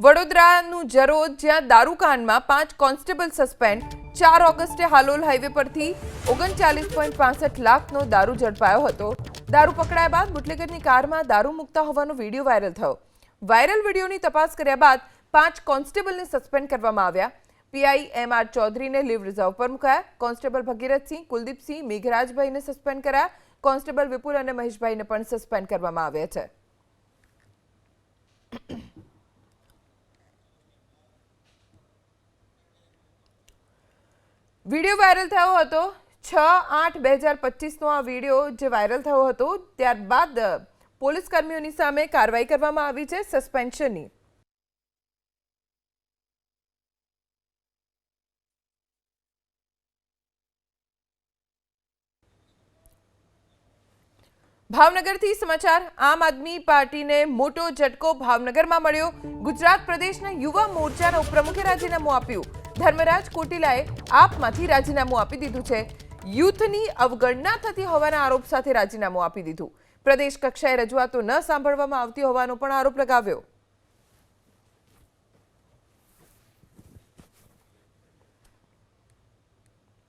વડોદરાનું જરોદ, જ્યાં દારૂકાંડમાં પાંચ constable suspend, ચાર ઓગસ્ટે હાલોલ હાઈવે પરથી ઓગણચાલીસ પોઈન્ટ પાસઠ લાખનો દારૂ ઝડપાયો હતો. દારૂ પકડાયા બાદ બુટલેગરની કારમાં દારૂ મૂકતા હોવાનો વીડિયો વાયરલ થયો. વાયરલ વિડીયોની તપાસ કર્યા બાદ પાંચ કોન્સ્ટેબલને સસ્પેન્ડ કરવામાં આવ્યા. પીઆઈ એમ આર ચૌધરીને લીવ રિઝર્વ પર મુકાયા. કોન્સ્ટેબલ ભગીરથસિંહ, કુલદીપસિંહ, મેઘરાજભાઈને સસ્પેન્ડ કર્યા. કોન્સ્ટેબલ વિપુલ અને મહેશભાઈને પણ સસ્પેન્ડ કરવામાં આવ્યા છે. વીડિયો વાયરલ થયો હતો છ આઠ બે હજાર પચીસનો આ વીડિયો જે વાયરલ થયો હતો, ત્યારબાદ પોલીસ કર્મીઓની સામે કાર્યવાહી કરવામાં આવી છે સસ્પેન્શનની. ભાવનગરથી સમાચાર, આમ આદમી પાર્ટીને મોટો ઝટકો ભાવનગરમાં મળ્યો. ગુજરાત પ્રદેશના યુવા મોરચાના ઉપપ્રમુખે રાજીનામું આપ્યું. ધર્મરાજ કોટિલાએ આપમાંથી રાજીનામું આપી દીધું છે. યુથની અવગણના થતી હોવાના આરોપ સાથે રાજીનામું આપી દીધું. પ્રદેશ કક્ષાએ રજૂઆતો ન સાંભળવામાં આવતી હોવાનો પણ આરોપ લગાવ્યો.